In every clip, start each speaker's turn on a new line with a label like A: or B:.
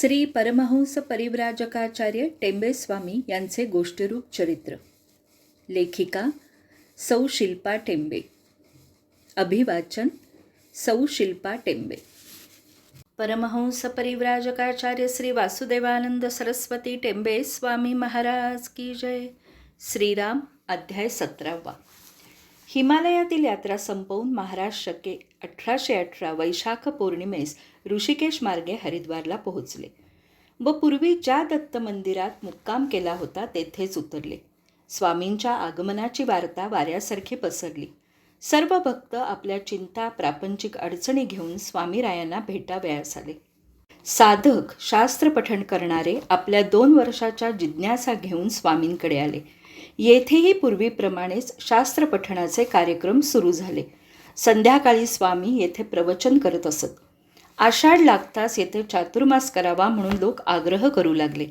A: श्री परमहंस परिव्राजकाचार्य टेंबेस्वामी यांचे गोष्टीरूप चरित्र. लेखिका सौ शिल्पा टेंबे. अभिवाचन सौ शिल्पा टेंबे. परमहंस परिव्राजकाचार्य श्री वासुदेवानंद सरस्वती टेंबे स्वामी महाराज की जय. श्रीराम अध्याय सतरावा. हिमालयातील यात्रा संपवून महाराष्ट्र के अठराशे अठरा वैशाख पौर्णिमेस ऋषिकेश मार्गे हरिद्वारला पोहोचले व पूर्वी ज्या दत्त मंदिरात मुक्काम केला होता तेथेच उतरले. स्वामींच्या आगमनाची वार्ता वाऱ्यासारखी पसरली. सर्व भक्त आपल्या चिंता प्रापंचिक अडचणी घेऊन स्वामीरायांना भेटावयास आले. साधक शास्त्र पठण करणारे आपल्या दोन वर्षाच्या जिज्ञासा घेऊन स्वामींकडे आले. येथेही पूर्वीप्रमाणेच शास्त्र पठणाचे कार्यक्रम सुरू झाले. संध्याकाळी स्वामी येथे प्रवचन करत असत. आषाढ लागताच येथे चातुर्मास करावा म्हणून लोक आग्रह करू लागले.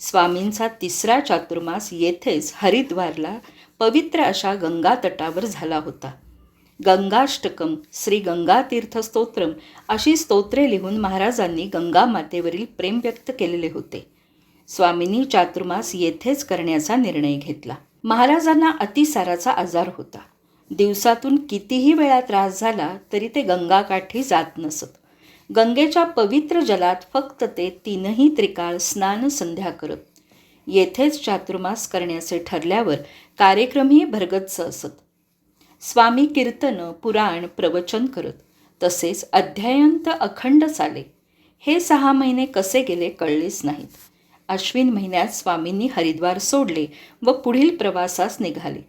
A: स्वामींचा तिसरा चातुर्मास येथेच हरिद्वारला पवित्र अशा गंगा तटावर झाला होता. गंगाष्टकम श्री गंगातीर्थ स्तोत्रम अशी स्तोत्रे लिहून महाराजांनी गंगा मातेवरील प्रेम व्यक्त केलेले होते. स्वामींनी चातुर्मास येथेच करण्याचा निर्णय घेतला. महाराजांना अतिसाराचा आजार होता. दिवसातून कितीही वेळा त्रास झाला तरी ते गंगाकाठी जात नसत. गंगेच्या पवित्र जलात फक्त ते तीनही त्रिकाळ स्नान संध्या करत. येथेच चातुर्मास करण्याचे ठरल्यावर कार्यक्रमही भरगच्च असत. स्वामी कीर्तन पुराण प्रवचन करत. तसेच अध्यायंत अखंड चाले. हे सहा महिने कसे गेले कळलेच नाहीत. अश्विन महिन्यात स्वामींनी हरिद्वार सोडले व पुढील प्रवासास निघाले.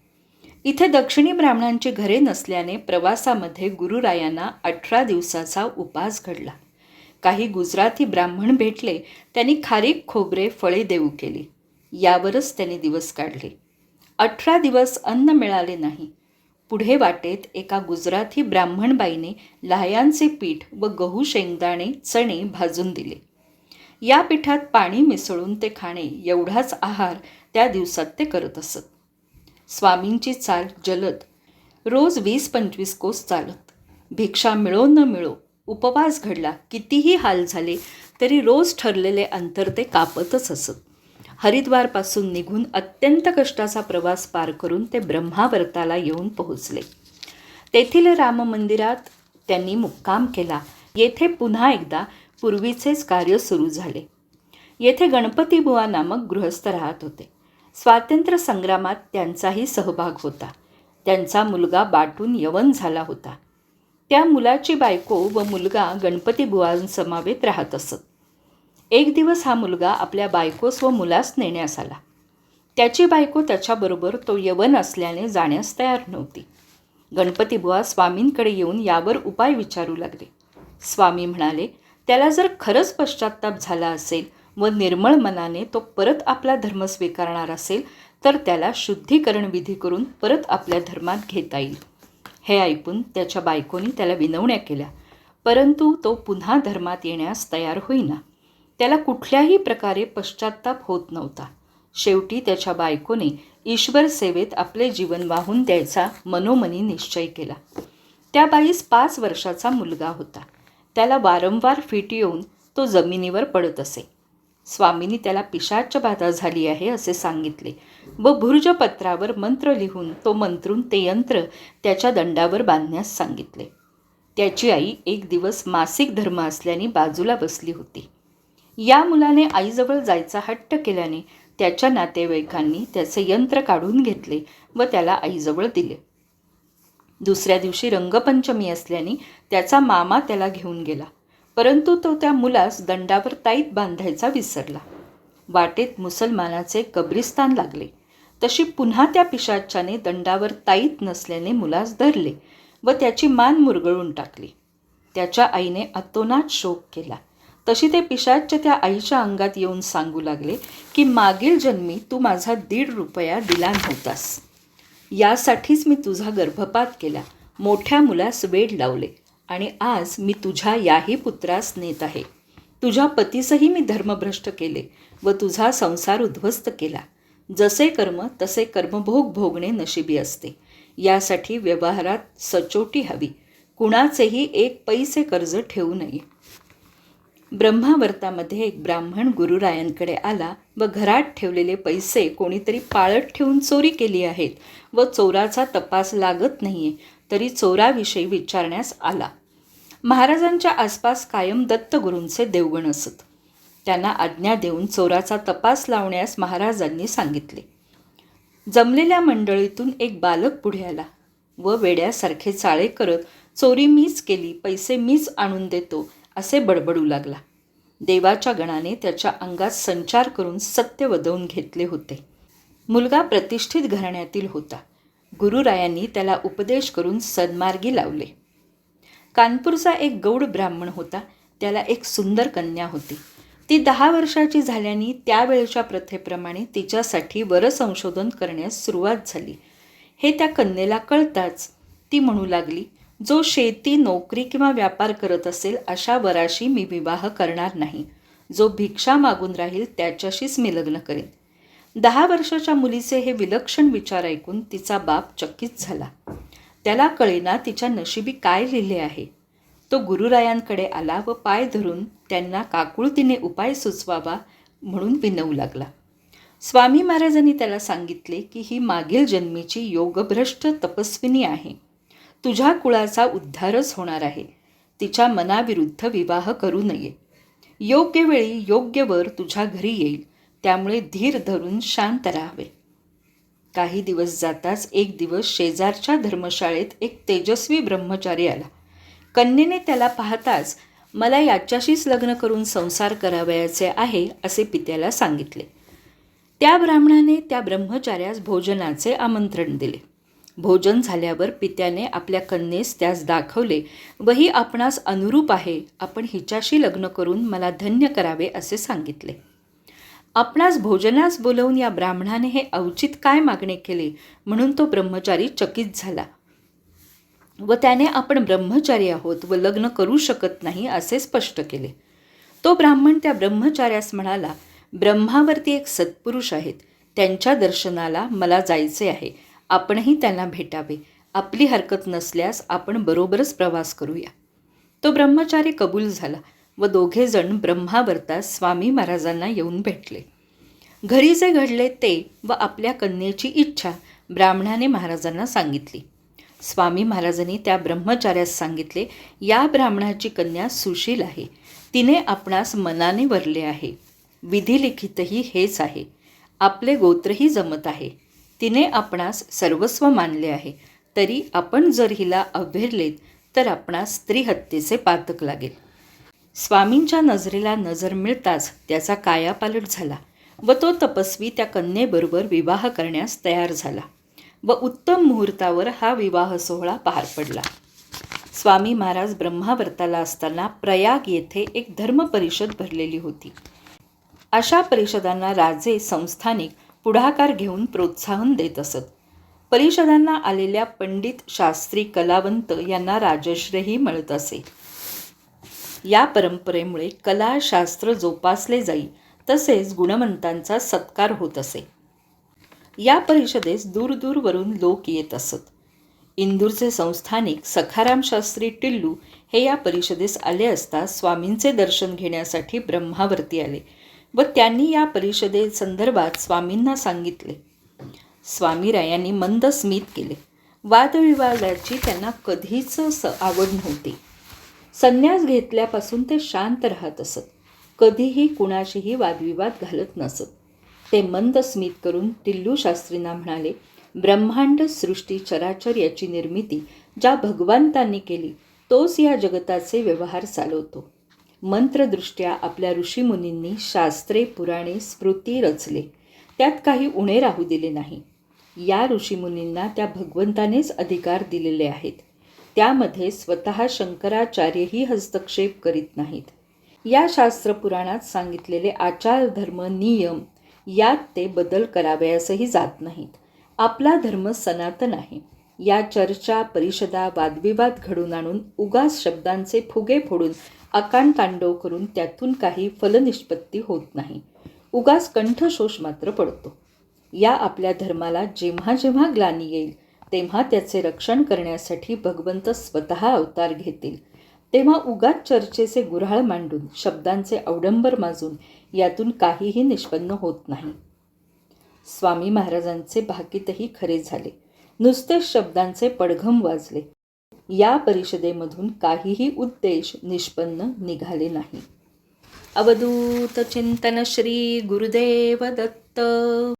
A: इथे दक्षिणी ब्राह्मणांची घरे नसल्याने प्रवासामध्ये गुरुरायांना अठरा दिवसाचा उपास घडला. काही गुजराती ब्राह्मण भेटले त्यांनी खारीक खोबरे फळे देऊ केली. यावरच त्यांनी दिवस काढले. अठरा दिवस अन्न मिळाले नाही. पुढे वाटेत एका गुजराती ब्राह्मणबाईने लहायांचे पीठ व गहू शेंगदाणे चणे भाजून दिले. या पिठात पाणी मिसळून ते खाणे एवढाच आहार त्या दिवसात ते करत असत. स्वामींची चाल जलद. रोज वीस पंचवीस कोस चालत. भिक्षा मिळो न मिळो उपवास घडला कितीही हाल झाले तरी रोज ठरलेले अंतर ते कापतच असत. हरिद्वारपासून निघून अत्यंत कष्टाचा प्रवास पार करून ते ब्रह्मावर्ताला येऊन पोहोचले. तेथील राम मंदिरात त्यांनी मुक्काम केला. येथे पुन्हा एकदा पूर्वीचेच कार्य सुरू झाले. येथे गणपती बुवा नामक गृहस्थ राहत होते. स्वातंत्र्य संग्रामात त्यांचाही सहभाग होता. त्यांचा मुलगा बाटून यवन झाला होता. त्या मुलाची बायको व मुलगा गणपती बुवांसमावेत राहत असत. एक दिवस हा मुलगा आपल्या बायकोस व मुलास नेण्यास आला. त्याची बायको त्याच्याबरोबर तो यवन असल्याने जाण्यास तयार नव्हती. गणपती बुवा स्वामींकडे येऊन यावर उपाय विचारू लागले. स्वामी म्हणाले त्याला जर खरंच पश्चाताप झाला असेल व निर्मळ मनाने तो परत आपला धर्म स्वीकारणार असेल तर त्याला शुद्धीकरण विधी करून परत आपल्या धर्मात घेता येईल. हे ऐकून त्याच्या बायकोनी त्याला विनवण्या केल्या. परंतु तो पुन्हा धर्मात येण्यास तयार होईना. त्याला कुठल्याही प्रकारे पश्चाताप होत नव्हता. शेवटी त्याच्या बायकोने ईश्वर सेवेत आपले जीवन वाहून द्यायचा मनोमनी निश्चय केला. त्या बाईस पाच वर्षाचा मुलगा होता. त्याला वारंवार फिट येऊन तो जमिनीवर पडत असे. स्वामींनी त्याला पिशाच बाधा झाली आहे असे सांगितले. व भुर्जपत्रावर मंत्र लिहून तो मंत्रून ते यंत्र त्याच्या दंडावर बांधण्यास सांगितले. त्याची आई एक दिवस मासिक धर्म असल्याने बाजूला बसली होती. या मुलाने आईजवळ जायचा हट्ट केल्याने त्याच्या नातेवाईकांनी त्याचे यंत्र काढून घेतले व त्याला आईजवळ दिले. दुसऱ्या दिवशी रंगपंचमी असल्याने त्याचा मामा त्याला घेऊन गेला. परंतु तो त्या मुलास दंडावर ताईत बांधायचा विसरला. वाटेत मुसलमानाचे कब्रिस्तान लागले. तशी पुन्हा त्या पिशाच्याने दंडावर ताईत नसल्याने मुलास धरले व त्याची मान मुरगळून टाकली. त्याच्या आईने अतोनात शोक केला. तशी ते पिशाच्य त्या आईच्या अंगात येऊन सांगू लागले की मागील जन्मी तू माझा दीड रुपया दिला नव्हतास यासाठीच मी तुझा गर्भपात केला. मोठ्या मुलास वेड लावले. आणि आज मी तुझ्या याही पुत्रास नेत आहे. तुझ्या पतीसही मी धर्मभ्रष्ट केले व तुझा संसार उद्ध्वस्त केला. जसे कर्म तसे कर्मभोग भोगणे नशिबी असते. यासाठी व्यवहारात सचोटी हवी. कुणाचेही एक पैसे कर्ज ठेवू नये. ब्रह्मावर्तामध्ये एक ब्राह्मण गुरुरायांकडे आला व घरात ठेवलेले पैसे कोणीतरी पाळत ठेवून चोरी केली आहेत व चोराचा तपास लागत नाहीये तरी चोराविषयी विचारण्यास आला. महाराजांच्या आसपास कायम दत्तगुरूंचे देवगण असत. त्यांना आज्ञा देऊन चोराचा तपास लावण्यास महाराजांनी सांगितले. जमलेल्या मंडळीतून एक बालक पुढे आला व वेड्यासारखे चाळे करत चोरी मीच केली पैसे मीच आणून देतो असे बडबडू लागला. देवाच्या गणाने त्याच्या अंगात संचार करून सत्य वदवून घेतले होते. मुलगा प्रतिष्ठित घराण्यातील होता. गुरुरायांनी त्याला उपदेश करून सन्मार्गी लावले. कानपूरचा एक गौड ब्राह्मण होता. त्याला एक सुंदर कन्या होती. ती दहा वर्षाची झाल्याने त्यावेळच्या प्रथेप्रमाणे तिच्यासाठी वरसंशोधन करण्यास सुरुवात झाली. हे त्या कन्येला कळताच ती म्हणू लागली जो शेती नोकरी किंवा व्यापार करत असेल अशा वराशी मी विवाह करणार नाही. जो भिक्षा मागून राहील त्याच्याशीच मी लग्न करेन. दहा वर्षाच्या मुलीचे हे विलक्षण विचार ऐकून तिचा बाप चकित झाला. त्याला कळेना तिच्या नशिबी काय लिहिले आहे. तो गुरुरायांकडे आला व पाय धरून त्यांना काकुळतीने उपाय सुचवावा म्हणून विनवू लागला. स्वामी महाराजांनी त्याला सांगितले की ही मागील जन्मीची योगभ्रष्ट तपस्विनी आहे. तुझ्या कुळाचा उद्धारच होणार आहे. तिच्या मनाविरुद्ध विवाह करू नये. योग्य वेळी योग्य वर तुझ्या घरी येईल. त्यामुळे धीर धरून शांत राहावे. काही दिवस जाताच एक दिवस शेजारच्या धर्मशाळेत एक तेजस्वी ब्रह्मचारी आला. कन्येने त्याला पाहताच मला याच्याशीच लग्न करून संसार करावयाचे आहे असे पित्याला सांगितले. त्या ब्राह्मणाने त्या ब्रह्मचार्यास भोजनाचे आमंत्रण दिले. भोजन झाल्यावर पित्याने आपल्या कन्येस त्यास दाखवले व ही आपणास अनुरूप आहे आपण हिच्याशी लग्न करून मला धन्य करावे असे सांगितले. आपणास भोजनास बोलवून या ब्राह्मणाने हे अवचित काय मागणे केले? म्हणून तो ब्रह्मचारी चकित झाला. व त्याने आपण ब्रह्मचारी आहोत व लग्न करू शकत नाही असे स्पष्ट केले. तो ब्राह्मण त्या ब्रह्मचार्यास म्हणाला ब्रह्मावरती एक सत्पुरुष आहेत त्यांच्या दर्शनाला मला जायचे आहे. आपणही त्यांना भेटावे. आपली हरकत नसल्यास आपण बरोबरच प्रवास करूया. तो ब्रह्मचारी कबूल झाला व दोघेजण ब्रह्मावर्तात स्वामी महाराजांना येऊन भेटले. घरी जे घडले ते व आपल्या कन्येची इच्छा ब्राह्मणाने महाराजांना सांगितली. स्वामी महाराजांनी त्या ब्रह्मचार्यास सांगितले या ब्राह्मणाची कन्या सुशील आहे. तिने आपणास मनाने वरले आहे. विधिलिखितही हेच आहे. आपले गोत्रही जमत आहे. तिने आपणास सर्वस्व मानले आहे. तरी आपण जर हिला अभेरलेत तर आपणास स्त्रीहत्येचे पातक लागेल. स्वामींच्या नजरेला नजर मिळताच त्याचा कायापालट झाला व तो तपस्वी त्या कन्येबरोबर विवाह करण्यास तयार झाला व उत्तम मुहूर्तावर हा विवाह सोहळा पार पडला. स्वामी महाराज ब्रह्मावर्ताला असताना प्रयाग येथे एक धर्म परिषद भरलेली होती. अशा परिषदांना राजे संस्थानिक पुढाकार घेऊन प्रोत्साहन देत असत. परिषदांना आलेल्या पंडित शास्त्री कलावंत यांना राजश्रेही मिळत असे. या परंपरेमुळे कला शास्त्र जोपासले जाई तसेच गुणवंतांचा सत्कार होत असे. या परिषदेस दूरदूरवरून लोक येत असत. इंदूरचे संस्थानिक सखाराम शास्त्री टिल्लू हे या परिषदेस आले असता स्वामींचे दर्शन घेण्यासाठी ब्रह्मावरती आले. व त्यांनी या परिषदेसंदर्भात स्वामींना सांगितले. स्वामीरायांनी मंद स्मित केले. वादविवादाची त्यांना कधीच स आवड नव्हती. संन्यास घेतल्यापासून ते शांत राहत असत. कधीही कुणाशीही वादविवाद घालत नसत. ते मंद स्मित करून टिल्लू शास्त्रींना म्हणाले ब्रह्मांड सृष्टी चराचर याची निर्मिती ज्या भगवंतांनी केली तोच या जगताचे व्यवहार चालवतो. मंत्रदृष्ट्या आपल्या ऋषीमुनींनी शास्त्रे पुराणे स्मृती रचले. त्यात काही उणे राहू दिले नाही. या ऋषीमुनींना त्या भगवंतानेच अधिकार दिलेले आहेत. त्यामध्ये स्वतः शंकराचार्यही हस्तक्षेप करीत नाहीत. या शास्त्रपुराणात सांगितलेले आचार धर्म नियम यात ते बदल करावयासही जात नाहीत. आपला धर्म सनातन आहे. या चर्चा परिषदा वादविवाद घडून आणून उगाच शब्दांचे फुगे फोडून अकांड तांडव करून त्यातून काही फलनिष्पत्ती होत नाही. उगाच कंठशोष मात्र पडतो. या आपल्या धर्माला जेव्हा जेव्हा ग्लानी येईल तेव्हा त्याचे रक्षण करण्यासाठी भगवंत स्वतः अवतार घेतील. तेव्हा उगाच चर्चेचे गुऱ्हाळ मांडून शब्दांचे अवडंबर माजून यातून काहीही निष्पन्न होत नाही. स्वामी महाराजांचे भाकीतही खरे झाले. नुसतेच शब्दांचे पडघम वाजले. या परिषदेमधून काहीही उद्देश निष्पन्न निघाले नाही. अवधूत चिंतन श्री गुरुदेव दत्त.